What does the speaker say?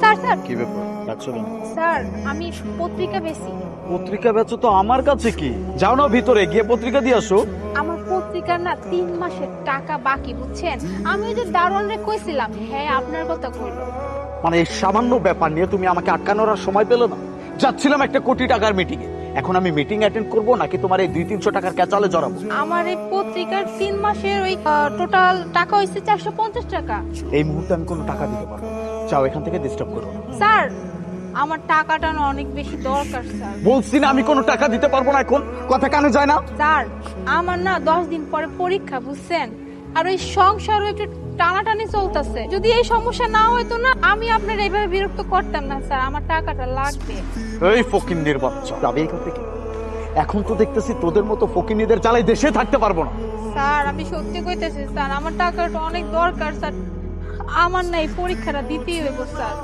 Sir sir. কি ব্যাপার? ডাকছো কেন স্যার আমি পত্রিকা বেশি পত্রিকা বেচো তো আমার কাছে কি? যাও না ভিতরে গিয়ে পত্রিকা দিয়ে আসো। আমার পত্রিকার না তিন মাসের টাকা বাকি বুঝছেন? আমি ওই যে দারোয়ানরে কইছিলাম হ্যাঁ আপনার কথা কইলো। মানে এই সামান্য ব্যাপার নিয়ে তুমি আমাকে আটকানোর আর সময় পেলে না। যাচ্ছিলাম একটা কোটি টাকার মিটিং এ এখন আমি মিটিং অ্যাটেন্ড করব নাকি তোমার এই দুই তিনশো টাকার ক্যাচালে জড়াবো? আমার এই পত্রিকার তিন মাসের ওই টোটাল টাকা হয়েছে চারশো পঞ্চাশ টাকা। এই মুহূর্তে আমি কোনো টাকা দিতে পারব না। যাও এখান থেকে ডিস্টার্ব করো। স্যার আমার টাকাটা না অনেক বেশি দরকার স্যার। বলছি না আমি কোনো টাকা দিতে পারব না এখন। কথা কানে যায় না? স্যার আমার না দশ দিন পরে পরীক্ষা বুঝছেন? আর ওই সংসারও একটু টানাটানি চলতেছে। যদি এই সমস্যা না হইতো না আমি আপনার এইভাবে বিরক্ত করতাম না স্যার। আমার টাকাটা লাগবে। এই ফকিন্নির বাচ্চা। যাবে এখান থেকে। এখন তো দেখতেছি তোদের মতো ফকিন্নিদের জ্বালাই দেশে থাকতে পারব না। স্যার আমি সত্যি কইতেছি স্যার আমার টাকাটা অনেক দরকার স্যার। আমার নাই পরীক্ষাটা দিতেই হইব স্যার।